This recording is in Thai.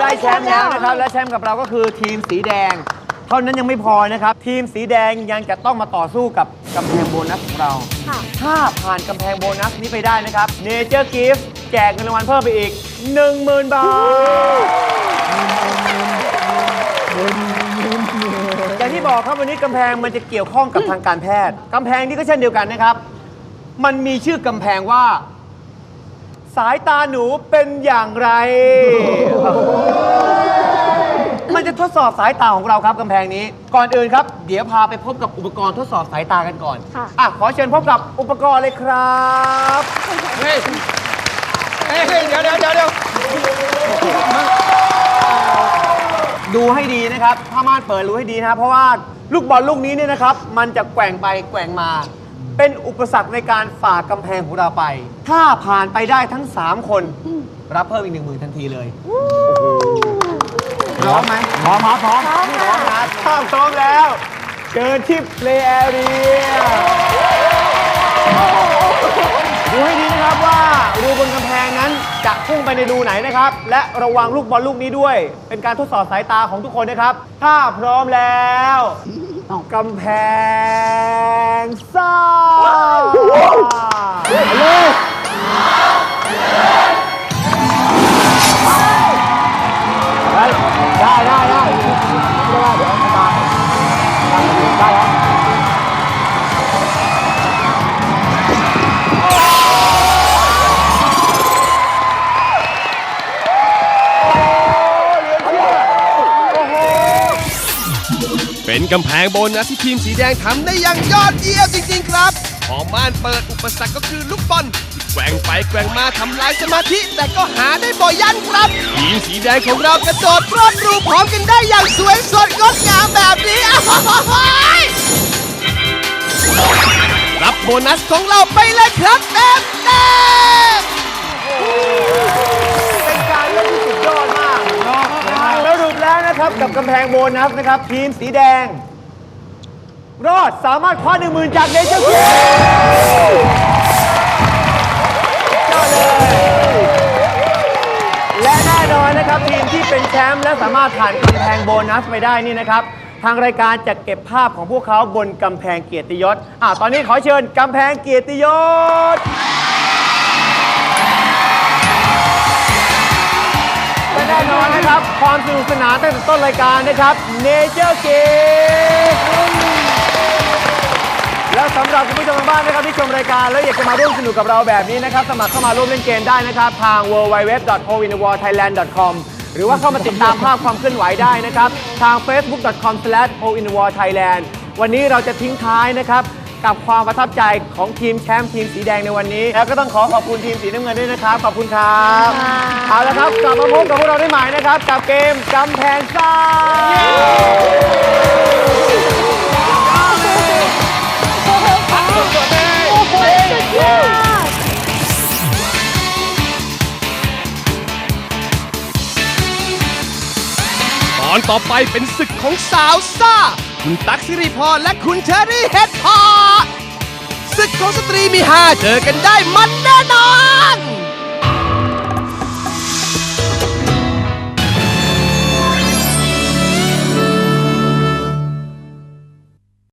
ได้แชมป์แล้วนะครับ และแชมป์กับเราก็คือทีมสีแดง เท่านั้นยังไม่พอนะครับ ทีมสีแดงยังจะต้องมาต่อสู้กับกำแพงโบนัสของเราค่ะถ้าผ่านกำแพงโบนัสนี้ไปได้นะครับ Nature Gift แจกเงินรางวัลเพิ่มไปอีก 10,000 บาทอย่างที่บอกครับวันนี้กำแพงมันจะเกี่ยวข้องกับทางการแพทย์กำแพงนี่ก็เช่นเดียวกันนะครับ มันมีชื่อกำแพงว่า สายตาหนูเป็นอย่างไร มันจะทดสอบสายตาของเราครับกำแพงนี้ ก่อนอื่นครับ เดี๋ยวพาไปพบกับอุปกรณ์ทดสอบสายตากันก่อนค่ะ อะขอเชิญพบกับอุปกรณ์เลยครับเฮ้ยเฮ้ยเดี๋ยวเดี๋ยวเดี๋ยวเดี๋ยวดูให้ดีนะครับผ้าม่านเปิดรู้ให้ดีนะครับเพราะว่าลูกบอลลูกนี้เนี่ยนะครับ มันจะแกว่งไปแกว่งมา เป็นอุปสรรคในการฝ่ากำแพงของเราไป ถ้าผ่านไปได้ทั้ง 3 คน รับเพิ่มอีกหนึ่งหมื่นทันทีเลยพร้อมไหมพร้อมครับพร้อมพร้อมนะถ้าพร้อมแล้วเชิญที่เพลย์แอเรียดูให้ดีนะครับว่ารูบนกำแพงนั้นจะพุ่งไปในรูไหนนะครับ และระวังลูกบอลลูกนี้ด้วย เป็นการทดสอบสายตาของทุกคนนะครับ ถ้าพร้อมแล้ว กำแพงซ่า เป็นกำแพงโบนัสที่ทีมสีแดงทำได้อย่างยอดเยี่ยมจริง ๆ ครับพอม่านเปิดอุปสรรคก็คือลูกบอลที่แกว่งไปแกว่งมาทำลายสมาธิ แต่ก็หาได้บ่อยยันครับ ทีมสีแดงของเรากระโดดรอดรูพร้อมกันได้อย่างสวยสดงดงามแบบนี้อ้าวรับโบนัสของเราไปเลยครับเต็มเต็ม นะครับ กับกำแพงโบนัสนะครับ ทีมสีแดง รอดสามารถคว้าหนึ่งหมื่นจากเนเจอร์คิยอดเลยและแน่นอนนะครับ ทีมที่เป็นแชมป์และสามารถผ่านกำแพงโบนัสไปได้นี่นะครับ ทางรายการจะเก็บภาพของพวกเขาบนกำแพงเกียรติยศอ่าตอนนี้ขอเชิญกำแพงเกียรติยศ นะครับ ความสนุกสนานตั้งแต่ต้นรายการนะครับ Nature Game แล้วสำหรับคุณผู้ชมทางบ้านนะครับที่ชมรายการแล้วอยากจะมาร่วมสนุกกับเราแบบนี้นะครับ สมัครเข้ามาร่วมเล่นเกมได้นะครับ ทาง w w w h o w i n w a r t h a i l a n d c o m หรือว่าเข้ามาติดตามภาพความเคลื่อนไหวได้นะครับ ทาง facebook.com/hoinwarthailand วันนี้เราจะทิ้งท้ายนะครับ กับความประทับใจของทีมแชมป์ทีมสีแดงในวันนี้ แล้วก็ต้องขอขอบคุณทีมสีน้ำเงินด้วยนะครับ ขอบคุณครับเอาละครับกลับมาพบกับพวกเราได้ใหม่นะครับ กับเกมกำแพงซ่าตอนต่อไปเป็นศึกของสาวซ่า คุณตั๊กสิริพรและคุณเชอรี่เฮดพอร์ศึก ของสตรีมีฮาเจอกันได้มันแน่นอน